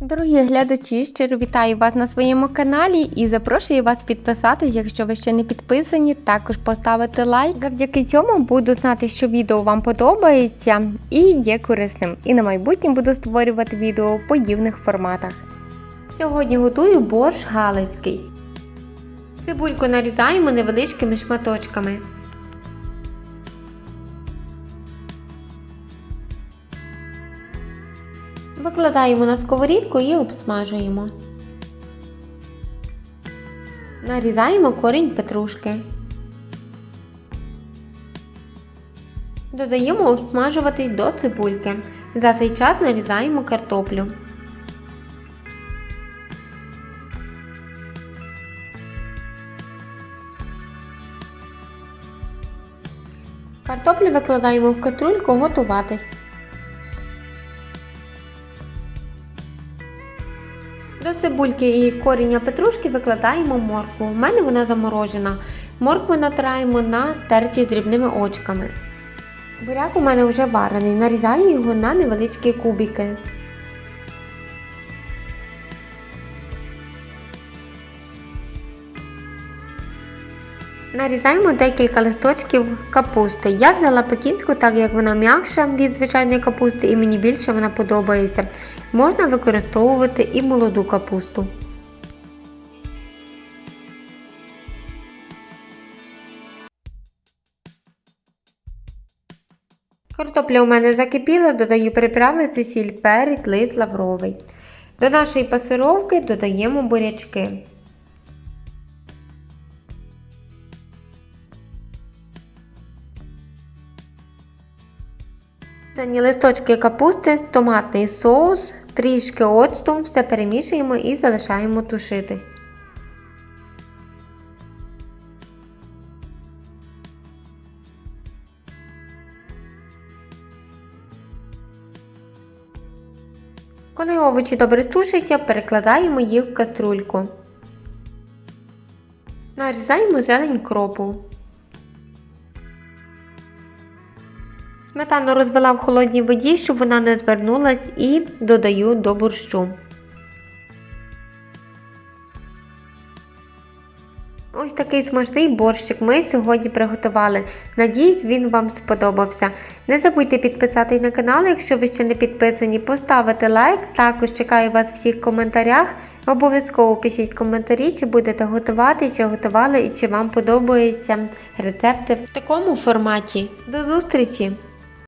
Дорогі глядачі, щиро вітаю вас на своєму каналі і запрошую вас підписатись, якщо ви ще не підписані, також поставити лайк. Завдяки цьому буду знати, що відео вам подобається і є корисним. І на майбутнє буду створювати відео в подібних форматах. Сьогодні готую борщ галицький. Цибульку нарізаємо невеличкими шматочками. Викладаємо на сковорідку і обсмажуємо. Нарізаємо корінь петрушки. Додаємо обсмажуватись до цибульки. За цей час нарізаємо картоплю. Картоплю викладаємо в катрульку готуватись. До цибульки і коріння петрушки викладаємо моркву. У мене вона заморожена. Моркву натираємо на терці з дрібними очками. Буряк у мене вже варений, нарізаю його на невеличкі кубики. Нарізаємо декілька листочків капусти. Я взяла пекінську, так як вона м'якша від звичайної капусти і мені більше вона подобається. Можна використовувати і молоду капусту. Картопля у мене закипіла, додаю приправи це сіль, перець, лист лавровий. До нашої пасировки додаємо бурячки. Дані листочки капусти, томатний соус, трішки оцту, все перемішуємо і залишаємо тушитись. Коли овочі добре тушаться, перекладаємо їх в каструльку. Нарізаємо зелень кропу. Сметану розвела в холодній воді, щоб вона не звернулась, і додаю до борщу. Ось такий смачний борщик ми сьогодні приготували. Надіюсь, він вам сподобався. Не забудьте підписатись на канал, якщо ви ще не підписані, поставити лайк. Також чекаю вас в всіх коментарях. Обов'язково пишіть коментарі, чи будете готувати, чи готували і чи вам подобаються рецепти в такому форматі. До зустрічі!